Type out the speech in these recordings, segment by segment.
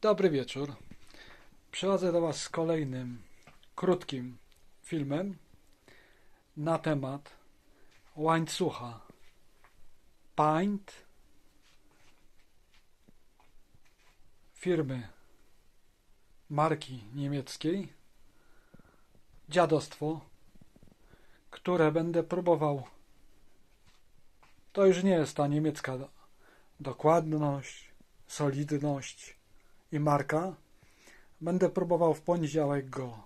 Dobry wieczór. Przychodzę do Was z kolejnym krótkim filmem na temat łańcucha Paint firmy marki niemieckiej dziadostwo, które będę próbował. To już nie jest ta niemiecka do- dokładność, solidność i marka. Będę próbował w poniedziałek go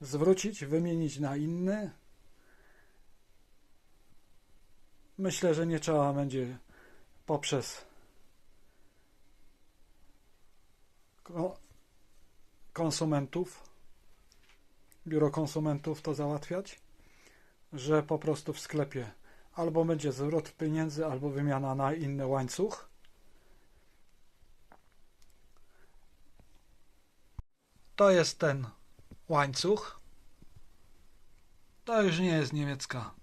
zwrócić, wymienić na inny. Myślę, że nie trzeba będzie poprzez ko- konsumentów, biuro konsumentów to załatwiać, że po prostu w sklepie albo będzie zwrot pieniędzy, albo wymiana na inny łańcuch. To jest ten łańcuch. To już nie jest niemiecka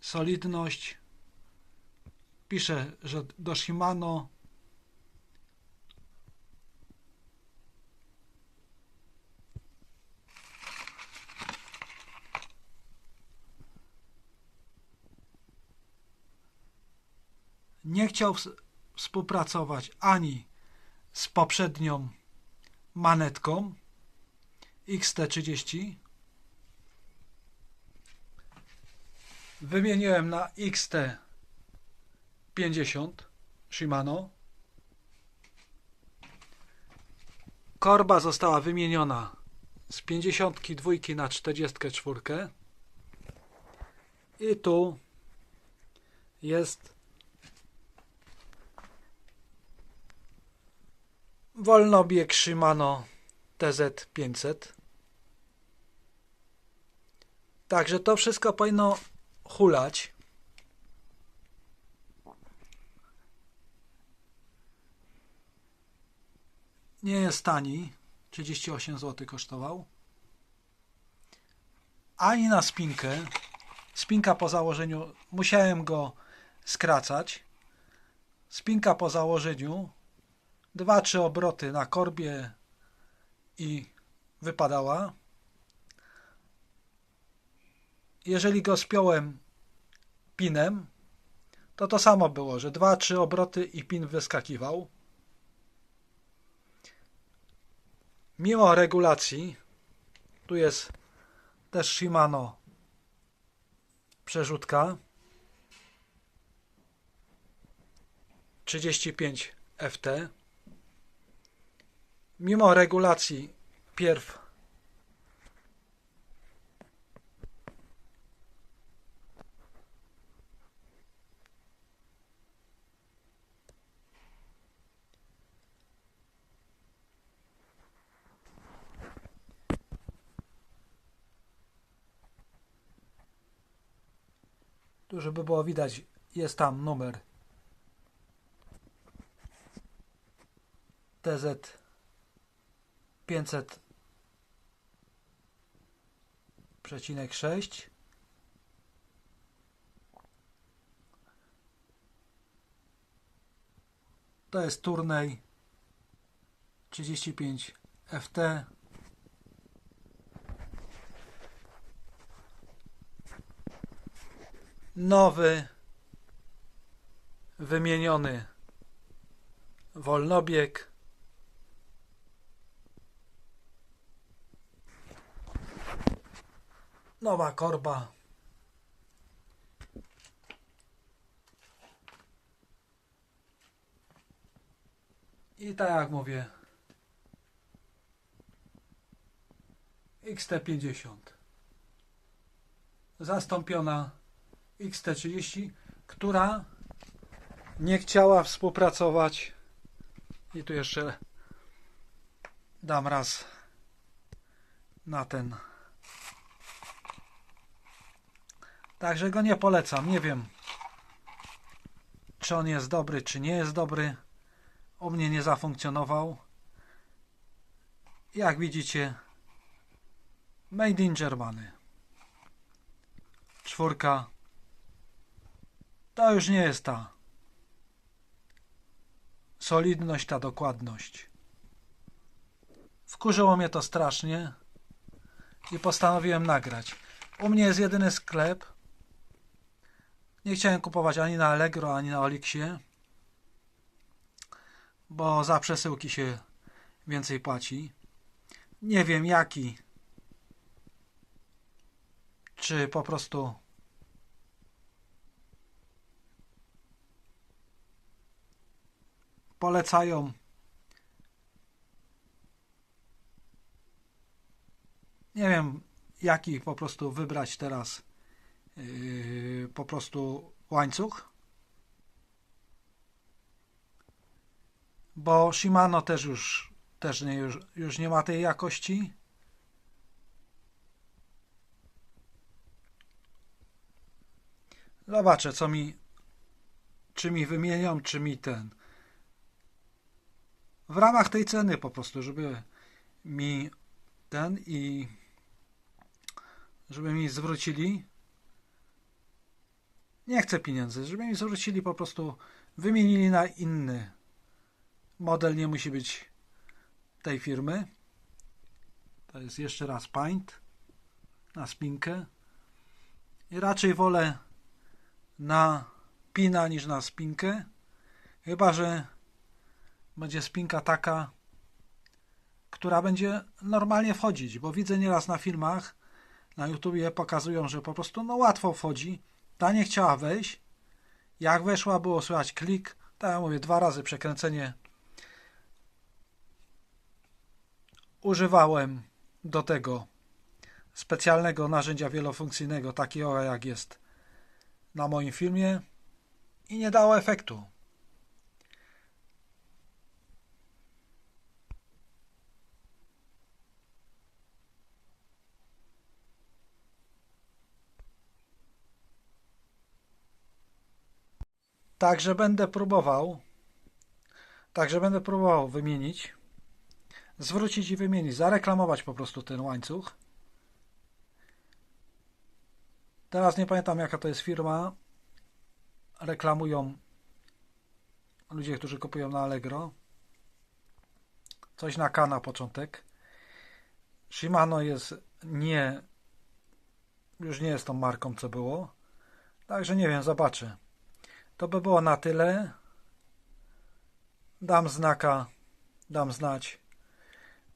solidność. Pisze, że do Shimano nie chciał ws- współpracować ani z poprzednią manetką XT30. Wymieniłem na XT50 Shimano. Korba została wymieniona z 52 na 44. I tu jest wolnobieg Shimano TZ500. Także to wszystko powinno hulać. Nie jest tani. 38 zł kosztował. Ani na spinkę. Spinka po założeniu musiałem go skracać. Spinka po założeniu dwa, trzy obroty na korbie i wypadała. Jeżeli go spiąłem pinem, to to samo było, że dwa, trzy obroty i pin wyskakiwał. Mimo regulacji, tu jest też Shimano przerzutka 35 FT mimo regulacji pierw. Tu żeby było widać jest tam numer TZ 500 przecinek 6 to jest turniej 35 FT nowy wymieniony wolnobieg Nowa korba. I tak jak mówię. XT50. Zastąpiona XT30, która nie chciała współpracować. I tu jeszcze dam raz na ten Także go nie polecam. Nie wiem, czy on jest dobry, czy nie jest dobry. U mnie nie zafunkcjonował. Jak widzicie, Made in Germany. To już nie jest ta solidność, ta dokładność. Wkurzyło mnie to strasznie i postanowiłem nagrać. U mnie jest jedyny sklep. Nie chciałem kupować ani na Allegro, ani na Olixie, bo za przesyłki się więcej płaci. Nie wiem jaki. Czy po prostu polecają nie wiem jaki po prostu wybrać teraz po prostu łańcuch. Bo Shimano też już też nie, już, już nie ma tej jakości. Zobaczę co mi czy mi wymienią czy mi ten. W ramach tej ceny po prostu, żeby mi ten i żeby mi zwrócili nie chcę pieniędzy, żeby mi zwrócili po prostu wymienili na inny model. Nie musi być tej firmy. To jest jeszcze raz Paint na spinkę. I raczej wolę na pina niż na spinkę. Chyba, że będzie spinka taka, która będzie normalnie wchodzić, bo widzę nieraz na filmach, na YouTubie pokazują, że po prostu no łatwo wchodzi. Ta nie chciała wejść. Jak weszła, było słychać klik. Tak ja mówię, dwa razy przekręcenie. Używałem do tego specjalnego narzędzia wielofunkcyjnego, takiego jak jest na moim filmie i nie dało efektu. Także będę próbował, także będę próbował wymienić, zwrócić i wymienić, zareklamować po prostu ten łańcuch. Teraz nie pamiętam jaka to jest firma. Reklamują ludzie, którzy kupują na Allegro. Coś na K na początek. Shimano jest nie już nie jest tą marką co było. Także nie wiem, zobaczę. To by było na tyle. Dam znaka, dam znać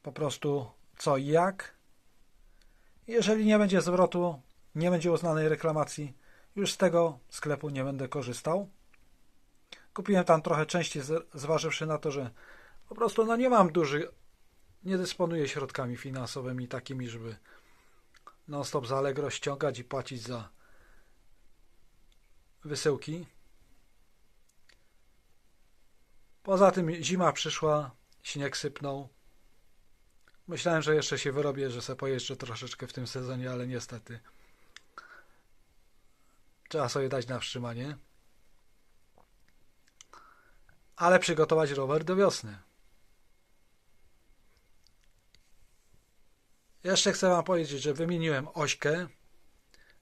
po prostu co i jak. Jeżeli nie będzie zwrotu, nie będzie uznanej reklamacji, już z tego sklepu nie będę korzystał. Kupiłem tam trochę częściej, zważywszy na to, że po prostu no nie mam dużych, nie dysponuję środkami finansowymi takimi, żeby non-stop za Allegro ściągać i płacić za wysyłki. Poza tym zima przyszła, śnieg sypnął. Myślałem, że jeszcze się wyrobię, że sobie pojeżdżę troszeczkę w tym sezonie, ale niestety trzeba sobie dać na wstrzymanie. Ale przygotować rower do wiosny. Jeszcze chcę Wam powiedzieć, że wymieniłem ośkę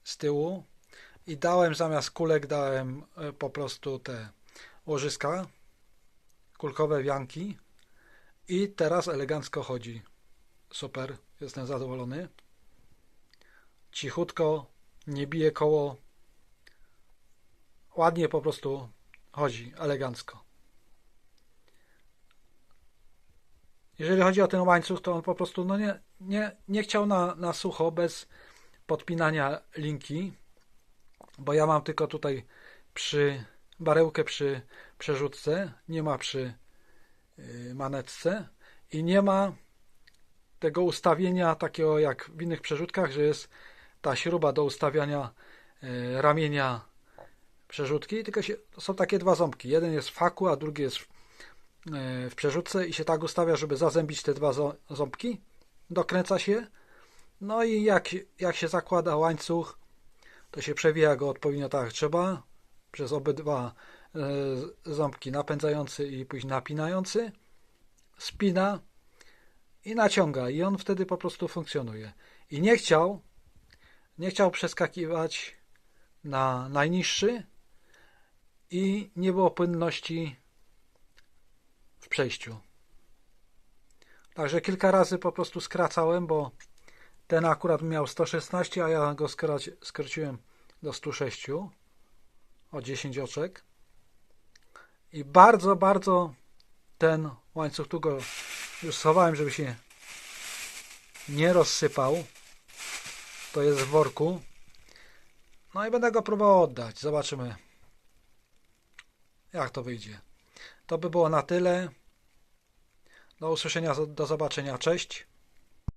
z tyłu i dałem zamiast kulek dałem e, po prostu te łożyska kulkowe wianki i teraz elegancko chodzi. Super, jestem zadowolony. Cichutko, nie bije koło. Ładnie po prostu chodzi, elegancko. Jeżeli chodzi o ten łańcuch, to on po prostu no nie, nie, nie chciał na, na sucho, bez podpinania linki, bo ja mam tylko tutaj przy barełkę przy przerzutce, nie ma przy y, manetce i nie ma tego ustawienia takiego jak w innych przerzutkach, że jest ta śruba do ustawiania y, ramienia przerzutki, tylko się, są takie dwa ząbki. Jeden jest w faku, a drugi jest w, y, w przerzutce i się tak ustawia, żeby zazębić te dwa ząbki. Dokręca się. No i jak, jak się zakłada łańcuch, to się przewija go odpowiednio tak jak trzeba przez obydwa ząbki napędzający i później napinający, spina i naciąga i on wtedy po prostu funkcjonuje. I nie chciał, nie chciał przeskakiwać na najniższy i nie było płynności przejściu. Także kilka razy po prostu skracałem, bo ten akurat miał 116, a ja go skraci, skróciłem do 106 o 10 oczek. I bardzo, bardzo ten łańcuch tu go już schowałem, żeby się nie rozsypał. To jest w worku. No i będę go próbował oddać. Zobaczymy, jak to wyjdzie. To by było na tyle. Do usłyszenia, do zobaczenia. Cześć.